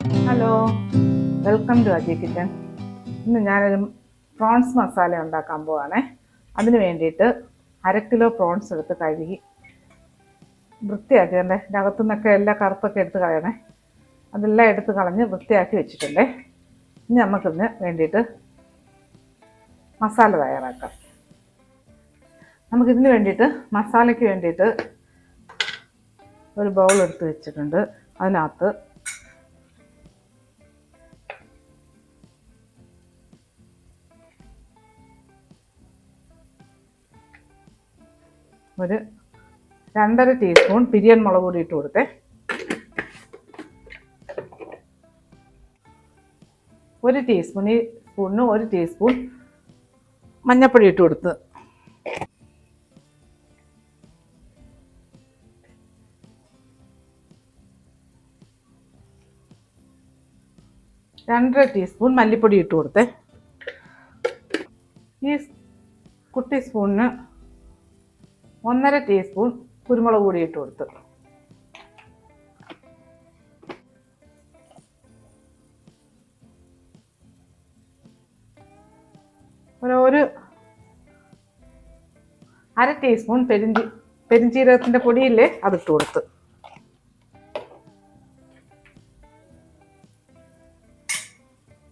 Hello welcome to Aji kitchen ഇന്ന് ഞാനൊരു prawns masala ഉണ്ടാക്കാൻ പോവാണേ. അതിന് വേണ്ടിയിട്ട് അര കിലോ പ്രോൺസ് എടുത്ത് കഴുകി വൃത്തിയാക്കി എന്റെ അകത്തു നിന്നൊക്കെ എല്ലാ കറുപ്പൊക്കെ എടുത്ത് കളയണേ. അതെല്ലാം എടുത്ത് കളഞ്ഞ് വൃത്തിയാക്കി വെച്ചിട്ടുണ്ടേ. ഇനി നമുക്കിതിന് വേണ്ടിയിട്ട് മസാല തയ്യാറാക്കാം. നമുക്കിതിന് വേണ്ടിയിട്ട് മസാലയ്ക്ക് വേണ്ടിയിട്ട് ഒരു ബൗൾ എടുത്ത് വെച്ചിട്ടുണ്ട്. അതിനകത്ത് ഒരു രണ്ടര ടീസ്പൂൺ പിരിയൻ മുളക് പൊടി ഇട്ട് കൊടുത്തേ. ഒരു ടീസ്പൂൺ ഈ സ്പൂണിന് ഒരു ടീസ്പൂൺ മഞ്ഞൾപ്പൊടി ഇട്ട് കൊടുത്ത്. രണ്ടര ടീസ്പൂൺ മല്ലിപ്പൊടി ഇട്ട് കൊടുത്തേ. ഈ കുട്ടി സ്പൂണിന് ഒന്നര ടീസ്പൂൺ കുരുമുളക് പൊടി ഇട്ട് കൊടുത്ത്. ഒരു അര ടീസ്പൂൺ പെരിഞ്ചി പെരിഞ്ചീരകത്തിന്റെ പൊടിയില്ലേ അതിട്ട് കൊടുത്ത്.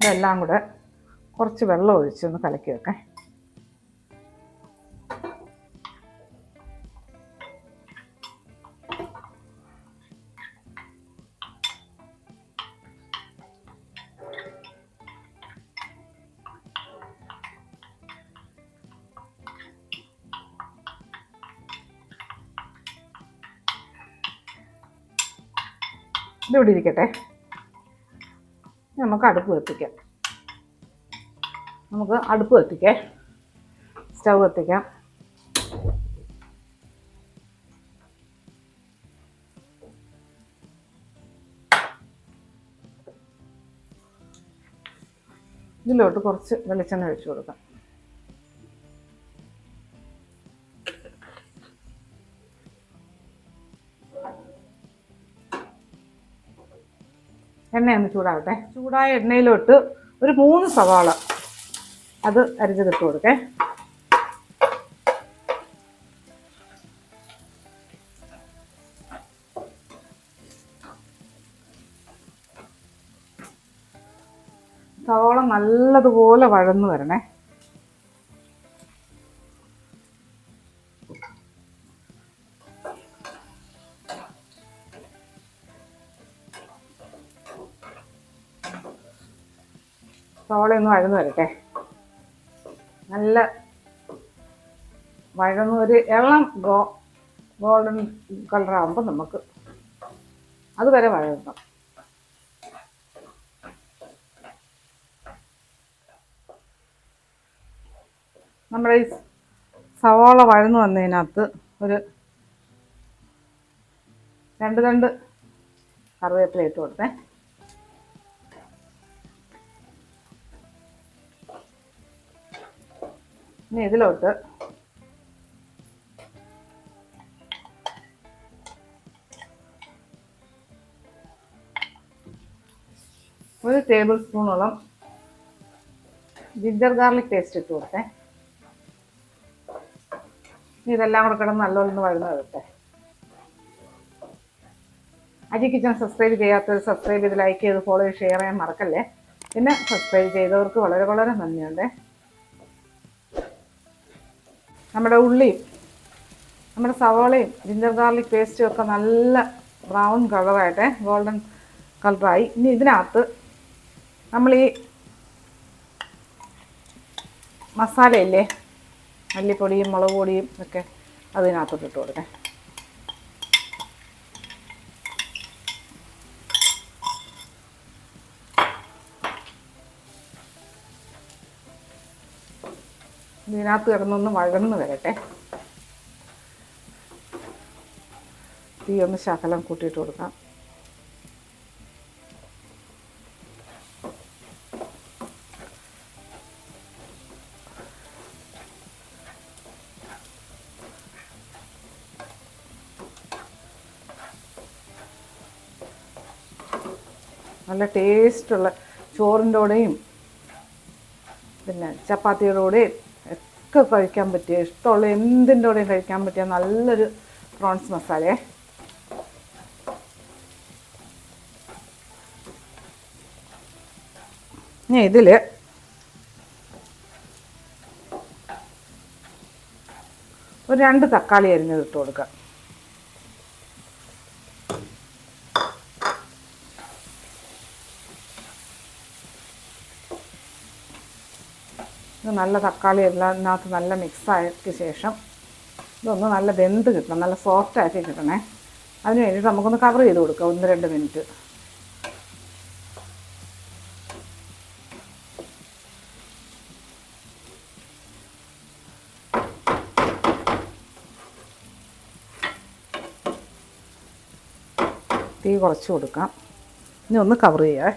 ഇതെല്ലാം കൂടെ കുറച്ച് വെള്ളം ഒഴിച്ചൊന്ന് കലക്കി വെക്കാം ഇതിവിടെ ഇരിക്കട്ടെ. നമുക്ക് അടുപ്പ് കത്തിക്കാം നമുക്ക് അടുപ്പ് കത്തിക്കേ സ്റ്റൗ കത്തിക്കാം ഇതിലോട്ട് കുറച്ച് വെളിച്ചെണ്ണ ഒഴിച്ചു കൊടുക്കാം. എണ്ണയൊന്ന് ചൂടാവട്ടെ. ചൂടായ എണ്ണയിലോട്ട് ഒരു മൂന്ന് സവാള അത് അരിഞ്ഞതിട്ട് കൊടുക്കേ. സവാള നല്ലതുപോലെ വഴന്നു വരണേ. സവാള ഒന്ന് വഴന്നു വരട്ടെ. നല്ല വഴന്ന് ഒരു ഇളം ഗോ ഗോൾഡൻ കളറാകുമ്പോൾ നമുക്ക് അതുവരെ വഴങ്ങണം നമ്മുടെ ഈ സവാള വഴന്നു വന്നതിനകത്ത് ഒരു രണ്ട് രണ്ട് കറിവേപ്പില ഇട്ട് കൊടുത്തേ. ഇനി ഇതിലോട്ട്. ഒരു ടേബിൾ സ്പൂണോളം ജിഞ്ചർ ഗാർലിക് പേസ്റ്റ് ഇട്ട് കൊടുത്തേ. ഇതെല്ലാം കൂടെ കിടന്ന് നല്ലോണം ഒന്ന് വഴന്ന് വരട്ടെ. അജി കിച്ചൺ സബ്സ്ക്രൈബ് ചെയ്യാത്തവർ സബ്സ്ക്രൈബ് ചെയ്ത് ലൈക്ക് ചെയ്ത് ഫോളോ ചെയ്ത് ഷെയർ ചെയ്യാൻ മറക്കല്ലേ. പിന്നെ സബ്സ്ക്രൈബ് ചെയ്തവർക്ക് വളരെ വളരെ നന്ദിയുണ്ട്. നമ്മുടെ ഉള്ളിയും നമ്മുടെ സവോളയും ജിഞ്ചർ ഗാർലിക് പേസ്റ്റും ഒക്കെ നല്ല ബ്രൗൺ കളറായിട്ട് ഗോൾഡൻ കളറായി ഇനി ഇതിനകത്ത് നമ്മൾ ഈ മസാലയില്ലേ മല്ലിപ്പൊടിയും മുളക് പൊടിയും ഒക്കെ അതിനകത്തോട്ട് ഇട്ട് കൊടുക്കാം. ഇതിനകത്ത് കിടന്നൊന്ന് വഴന്ന് വരട്ടെ. തീ ഒന്ന് ശകലം കൂട്ടിയിട്ട് കൊടുക്കാം. നല്ല ടേസ്റ്റുള്ള ചോറിന്റെ കൂടെയും പിന്നെ ചപ്പാത്തിയുടെ കൂടെയും ഒക്കെ കഴിക്കാൻ പറ്റിയ ഇഷ്ടമുള്ള എന്തിന്റെ കൂടെയും കഴിക്കാൻ പറ്റിയ നല്ലൊരു പ്രോൺസ് മസാലയെ ഇനി ഇതിൽ ഒരു രണ്ട് തക്കാളി അരിഞ്ഞത് ഇട്ട് കൊടുക്കുക നല്ല തക്കാളി എല്ലാം ഇതിനകത്ത് നല്ല മിക്സായതിനു ശേഷം ഇതൊന്ന് നല്ല വെന്ത് കിട്ടണം നല്ല സോഫ്റ്റ് ആക്കി കിട്ടണേ. അതിന് വേണ്ടിയിട്ട് നമുക്കൊന്ന് കവർ ചെയ്ത് കൊടുക്കാം ഒന്ന് രണ്ട് മിനിറ്റ് തീ കുറച്ച് കൊടുക്കാം. ഇനി ഒന്ന് കവർ ചെയ്യാം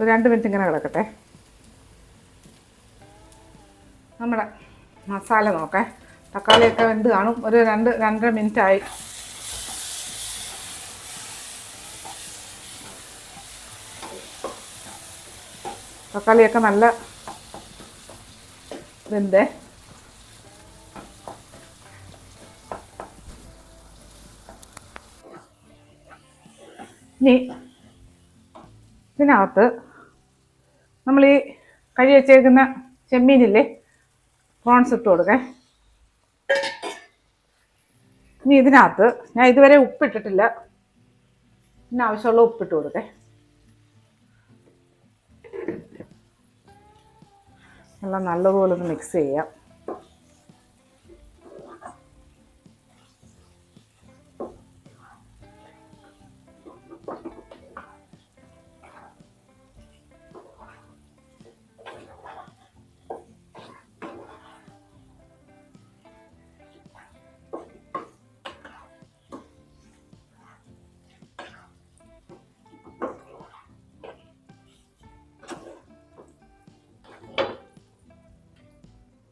ഒരു രണ്ട് മിനിറ്റ് ഇങ്ങനെ കിടക്കട്ടെ. നമ്മുടെ മസാല നോക്കേ. തക്കാളിയൊക്കെ വെന്ത് കാണും. ഒരു രണ്ട് രണ്ടര മിനിറ്റ് ആയി. തക്കാളിയൊക്കെ നല്ല വെന്തേ. ഇനി ഇതിനകത്ത് നമ്മൾ ഈ കഴി വെച്ചേക്കുന്ന ചെമ്മീനില്ലേ പ്രോൺസ് ഇട്ട് കൊടുക്കേ. ഇനി ഇതിനകത്ത് ഞാൻ ഇതുവരെ ഉപ്പിട്ടിട്ടില്ല. പിന്നെ ആവശ്യമുള്ള ഉപ്പിട്ട് കൊടുക്കേ. എല്ലാം നല്ലതുപോലെ ഒന്ന് മിക്സ് ചെയ്യാം.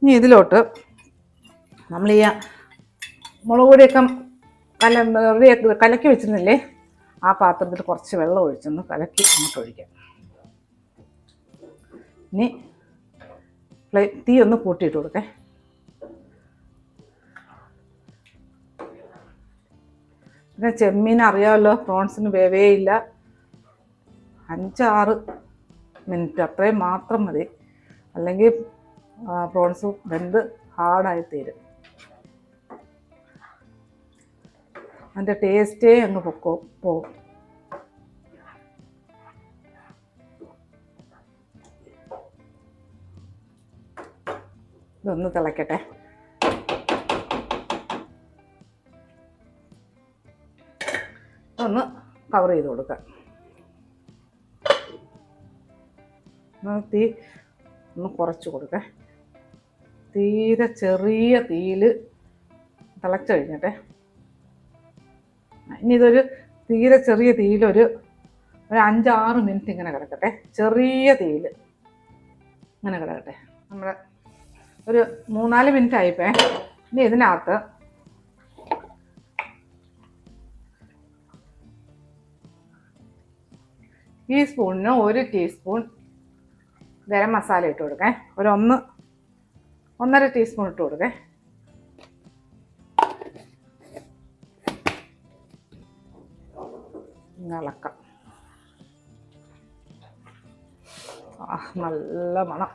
ഇനി ഇതിലോട്ട് നമ്മൾ ഈ മുളക് പൊടിയൊക്കെ കല കലക്കി വെച്ചിരുന്നില്ലേ? ആ പാത്രത്തിൽ കുറച്ച് വെള്ളം ഒഴിച്ചൊന്ന് കലക്കി അങ്ങോട്ട് ഒഴിക്കാം. ഇനി തീ ഒന്ന് കൂട്ടിയിട്ട് കൊടുക്കേ. പിന്നെ ചെമ്മീൻ അറിയാമല്ലോ പ്രോൺസിന് വേവേ ഇല്ല. അഞ്ചാറ് മിനിറ്റ് അത്രയും മാത്രം മതി. അല്ലെങ്കിൽ പ്രോൺസ് വെന്ത് ഹാർഡായി തീരും. അതിന്റെ ടേസ്റ്റേ അങ്ങ് പൊക്കോ പോകും ഇതൊന്ന് തിളയ്ക്കട്ടെ ഒന്ന് കവർ ചെയ്ത് കൊടുക്കാം. തീ ഒന്ന് കുറച്ച് കൊടുക്കേ. തീരെ ചെറിയ തീയിൽ തിളച്ച് കഴിഞ്ഞട്ടെ. ഇനി ഇതൊരു തീരെ ചെറിയ തീയിലൊരു ഒരു അഞ്ചാറ് മിനിറ്റ് ഇങ്ങനെ കിടക്കട്ടെ. ചെറിയ തീയിൽ ഇങ്ങനെ കിടക്കട്ടെ. നമ്മൾ ഒരു മൂന്നാൽ മിനിറ്റ് ആയിപ്പേ. ഇനി ഇതിനകത്ത് ഈ ഒരു ടീസ്പൂൺ ഗരം മസാല ഇട്ട് കൊടുക്കേ. ഒരു ഒന്ന് ഒന്നര ടീസ്പൂൺ ഇട്ട് കൊടുക്കേ. ഇളക്കാം ആ നല്ല മണം.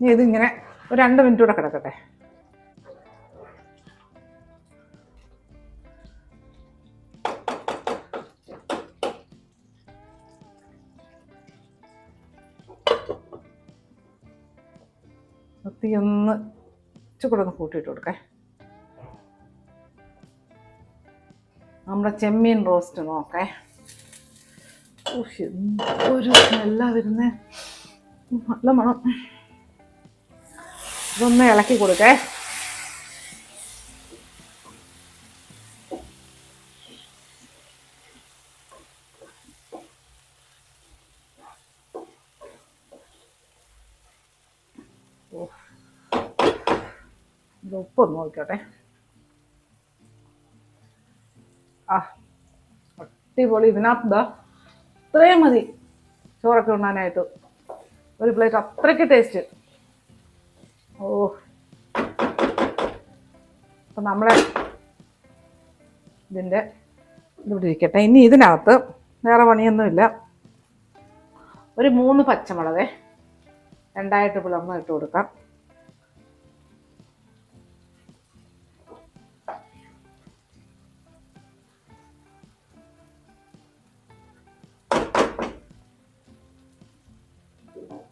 ഇനി ഇതിങ്ങനെ ഒരു രണ്ട് മിനിറ്റ് കൂടെ കിടക്കട്ടെ. തീ ഒന്ന് ഇച്ചിരി ഒന്ന് കൂട്ടിയിട്ട് കൊടുക്കേ. നമ്മുടെ ചെമ്മീൻ റോസ്റ്റ് നോക്കേ. എന്തൊരു സ്മെല്ലാ വരുന്നേ. നല്ല മണം. ഇതൊന്ന് ഇളക്കി കൊടുക്കേ. ഇത് ഉപ്പൊന്ന് നോക്കിക്കോട്ടെ. ആ അടിപൊളി ഇതിനകത്ത് ഇതാ ഇത്രയും മതി. ചോറൊക്കെ ഉണ്ണാനായിട്ട്. ഒരു പ്ലേറ്റ് അത്രയ്ക്ക് ടേസ്റ്റ് ഓ. അപ്പം നമ്മളെ ഇതിന്റെ ഇതിവിടെ ഇരിക്കട്ടെ. ഇനി ഇതിനകത്ത് വേറെ പണിയൊന്നുമില്ല. ഒരു മൂന്ന് പച്ചമുളക്. രണ്ടായിട്ട് പിളർന്ന് ഇട്ട് കൊടുക്കാം.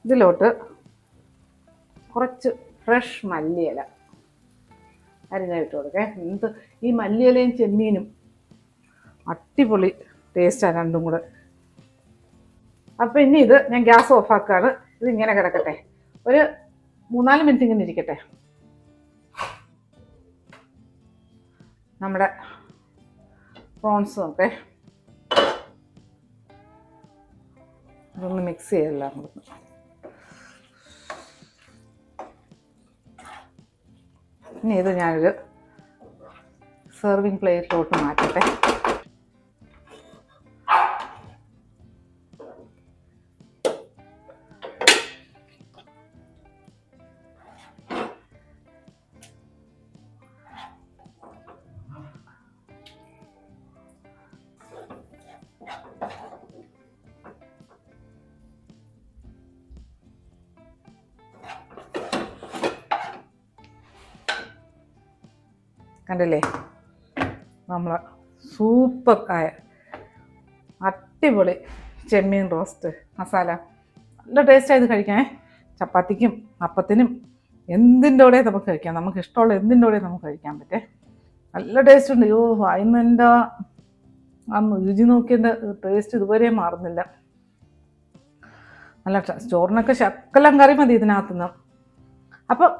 ഇതിലോട്ട് കുറച്ച് ഫ്രഷ് മല്ലിയില. അരിഞ്ഞിട്ട് കൊടുക്കേ. എന്ത്? ഈ മല്ലിയിലയും ചെമ്മീനും അടിപൊളി ടേസ്റ്റാണ് രണ്ടും കൂടെ. അപ്പം ഇനി ഇത് ഞാൻ ഗ്യാസ് ഓഫാക്കുകയാണ് ഇത് ഇങ്ങനെ കിടക്കട്ടെ. ഒരു മൂന്നാൽ മിനിറ്റ് ഇങ്ങനെ ഇരിക്കട്ടെ. നമ്മുടെ പ്രോൺസ് നോക്കേ. ഇതൊന്ന് മിക്സ് ചെയ്യല്ല കൊടുക്കും ഇനി ഇത് ഞാനൊരു സെർവിങ് പ്ലേറ്റിലോട്ട് മാറ്റട്ടെ. കണ്ടില്ലേ? നമ്മൾ സൂപ്പർ ആയ അടിപൊളി ചെമ്മീൻ റോസ്റ്റ് മസാല നല്ല ടേസ്റ്റ് ഇത് കഴിക്കാൻ. ചപ്പാത്തിക്കും അപ്പത്തിനും എന്തിന്റെ കൂടെ നമുക്ക് കഴിക്കാം? നമുക്ക് ഇഷ്ടമുള്ള എന്തിന്റെ കൂടെ നമുക്ക് കഴിക്കാൻ പറ്റേ? നല്ല ടേസ്റ്റ് ഉണ്ട്. അയ്യോ എന്റെ ആ രുചി നോക്കിയതിന്റെ ടേസ്റ്റ് ഇതുവരെ മാറുന്നില്ല. നല്ല ചോറിനൊക്കെ ശക്കലം കറി മതി ഇതിനകത്തുനിന്ന്. അപ്പം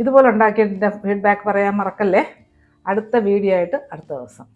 ഇതുപോലെ ഉണ്ടാക്കിയതിന്റെ ഫീഡ്ബാക്ക് പറയാൻ മറക്കല്ലേ? അടുത്ത വീഡിയോ ആയിട്ട് അടുത്ത ദിവസം.